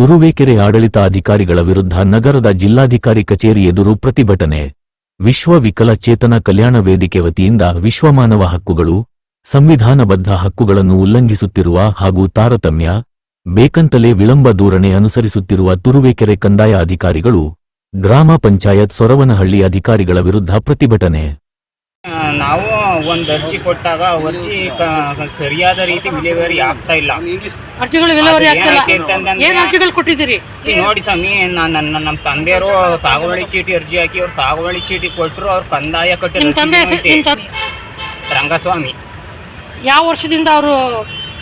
ತುರುವೇಕೆರೆ ಆಡಳಿತಾಧಿಕಾರಿಗಳ ವಿರುದ್ಧ ನಗರದ ಜಿಲ್ಲಾಧಿಕಾರಿ ಕಚೇರಿ ಎದುರು ಪ್ರತಿಭಟನೆ. ವಿಶ್ವ ವಿಕಲಚೇತನ ಕಲ್ಯಾಣ ವೇದಿಕೆ ವತಿಯಿಂದ ವಿಶ್ವಮಾನವ ಹಕ್ಕುಗಳು, ಸಂವಿಧಾನಬದ್ಧ ಹಕ್ಕುಗಳನ್ನು ಉಲ್ಲಂಘಿಸುತ್ತಿರುವ ಹಾಗೂ ತಾರತಮ್ಯ, ಬೇಕಂತಲೇ ವಿಳಂಬ ಧೋರಣೆ ಅನುಸರಿಸುತ್ತಿರುವ ತುರುವೇಕೆರೆ ಕಂದಾಯ ಅಧಿಕಾರಿಗಳು, ಗ್ರಾಮ ಪಂಚಾಯತ್ ಸೊರವನಹಳ್ಳಿ ಅಧಿಕಾರಿಗಳ ವಿರುದ್ಧ ಪ್ರತಿಭಟನೆ. ನಾವು ಒಂದು ಅರ್ಜಿ ಕೊಟ್ಟಾಗ ಅರ್ಜಿ ಸರಿಯಾದ ರೀತಿ ವಿಲೇವಾರಿ ಆಗ್ತಾ ಇಲ್ಲ. ಅರ್ಜಿಗಳು ವಿಲೇವಾರಿ ಅದು ಆಗ್ತಿಲ್ಲ. ಏನಕ್ಕೆ ಏನ್ ಅರ್ಜಿಗಳು ಕೊಟ್ಟಿದ್ದೀರಿ? ಈ ನೋಡಿ ಸ್ವಾಮಿ ನನ್ನ ನಮ್ಮ ತಂದೆಯವರು ಸಾಗುವಳಿ ಚೀಟಿ ಅರ್ಜಿ ಹಾಕಿ ಅವ್ರು ಸಾಗುವಳಿ ಚೀಟಿ ಕೊಟ್ಟರು ಅವ್ರು ಕಂದಾಯ ಕಟ್ಟಿ ತಂದೆ. ರಂಗಸ್ವಾಮಿ. ಯಾವ ವರ್ಷದಿಂದ ಅವರು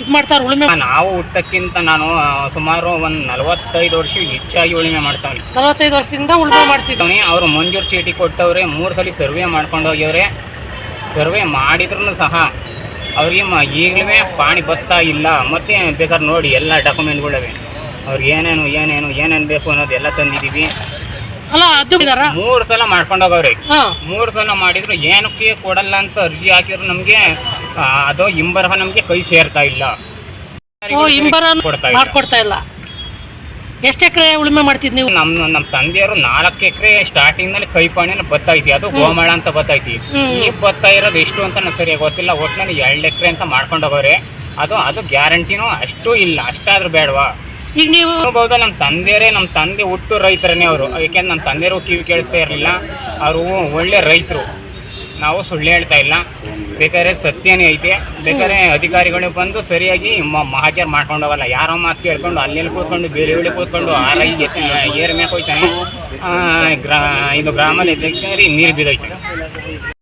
ಇದ್ ಮಾಡ್ತಾರೆ ಉಳುಮೆ ನಾವು ಹುಟ್ಟಕ್ಕಿಂತ ನಾನು ಸುಮಾರು ಒಂದು ನಲವತ್ತೈದು ವರ್ಷ ಹೆಚ್ಚಾಗಿ ಉಳುಮೆ ಮಾಡ್ತಾವ್ನಿ. ನಲವತ್ತೈದು ವರ್ಷದಿಂದ ಉಳುಮೆ ಮಾಡ್ತಿದ್ದಾನೆ ಅವರು ಮಂಜೂರು ಚೀಟಿ ಕೊಟ್ಟವ್ರೆ ಮೂರು ಸಲ ಸರ್ವೆ ಮಾಡ್ಕೊಂಡು ಹೋಗ್ಯವ್ರೆ. ಸರ್ವೆ ಮಾಡಿದ್ರು ಸಹ ಅವ್ರಿಗೆ ಈಗಲೂ ಪಾಣಿ ಬತ್ತಾ ಇಲ್ಲ. ಮತ್ತೆ ಬೇಕಾದ್ರೆ ನೋಡಿ ಎಲ್ಲ ಡಾಕ್ಯುಮೆಂಟ್ಗಳವೆ. ಅವ್ರಿಗೆ ಏನೇನು ಏನೇನು ಏನೇನು ಬೇಕು ಅನ್ನೋದು ಎಲ್ಲ ತಂದಿದ್ದೀವಿ ಅಲ್ಲ ಅದು ಮೂರು ಸಲ ಮಾಡ್ಕೊಂಡು ಹೋಗವ್ರೆ. ಹಾ. ಮೂರು ಸಲ ಮಾಡಿದ್ರು ಏನಕ್ಕೆ ಕೊಡಲ್ಲ ಅಂತ ಅರ್ಜಿ ಹಾಕಿದ್ರು ನಮಗೆ. ಅದು ಇಂಬರಹ ನಮಗೆ ಕೈ ಸೇರ್ತಾ ಇಲ್ಲ. ಓ ಇಂಬರ ಕೊಡ್ತಾ ಇಲ್ಲ. ಮಾಡ್ಕೊಡ್ತಾ ಇಲ್ಲ. ಎಷ್ಟು ಎಕರೆ ಉಳುಮೆ ಮಾಡ್ತಿದ್ ನೀವು? ನಮ್ಮ ನಮ್ಮ ತಂದೆಯವರು ನಾಲ್ಕು ಎಕರೆ ಸ್ಟಾರ್ಟಿಂಗ್ನಲ್ಲಿ ಕೈ ಬತ್ತಾ ಬತ್ತೈತಿ ಅದು ಗೋಮಾಳ ಅಂತ ಬತ್ತೈತಿ ಈ ಈಗ ಬತ್ತಾ ಇರೋದು ಎಷ್ಟು ಅಂತ ನನಗೆ ಸರಿಯಾಗಿ ಗೊತ್ತಿಲ್ಲ. ಒಟ್ಟಿನಲ್ಲಿ ಎರಡು ಎಕರೆ ಅಂತ ಮಾಡ್ಕೊಂಡು ಹೋಗೋರೆ. ಅದು ಅದು ಗ್ಯಾರಂಟಿನೂ ಅಷ್ಟು ಇಲ್ಲ. ಅಷ್ಟಾದ್ರೂ ಬೇಡವಾ? ಈಗ ನೀವು ಅನುಭವದ ನಮ್ಮ ತಂದೆಯರೇ ನಮ್ಮ ತಂದೆ ಹುಟ್ಟು ರೈತರನೇ ಅವರು. ಯಾಕೆಂದ್ರೆ ನಮ್ಮ ತಂದೆಯವರು ಕಿವಿ ಕೇಳಿಸ್ತಾ ಇರಲಿಲ್ಲ. ಅವರು ಒಳ್ಳೆ ರೈತರು. ನಾವು ಸುಳ್ಳು ಹೇಳ್ತಾ ಇಲ್ಲ. ಬೇಕಾದ್ರೆ ಸತ್ಯನೇ ಐತೆ. ಬೇಕಾದ್ರೆ ಅಧಿಕಾರಿಗಳು ಬಂದು ಸರಿಯಾಗಿ ಮ ಮಹಾಜರ್ ಮಾಡ್ಕೊಂಡು ಹೋಗಲ್ಲ ಯಾರೋ ಮಾತು ಕೇಳ್ಕೊಂಡು ಅಲ್ಲೆಲ್ಲಿ ಕೂತ್ಕೊಂಡು ಬೇರೆ ಬೇರೆ ಕೂತ್ಕೊಂಡು ಆ ರೈತ ಏರ್ ಮ್ಯಾಕ್ ಹೋಯ್ತಾನೆ ಗ್ರಾ ಇದು ಗ್ರಾಮದ ನೀರು ಬಿದ್ದೈತೆ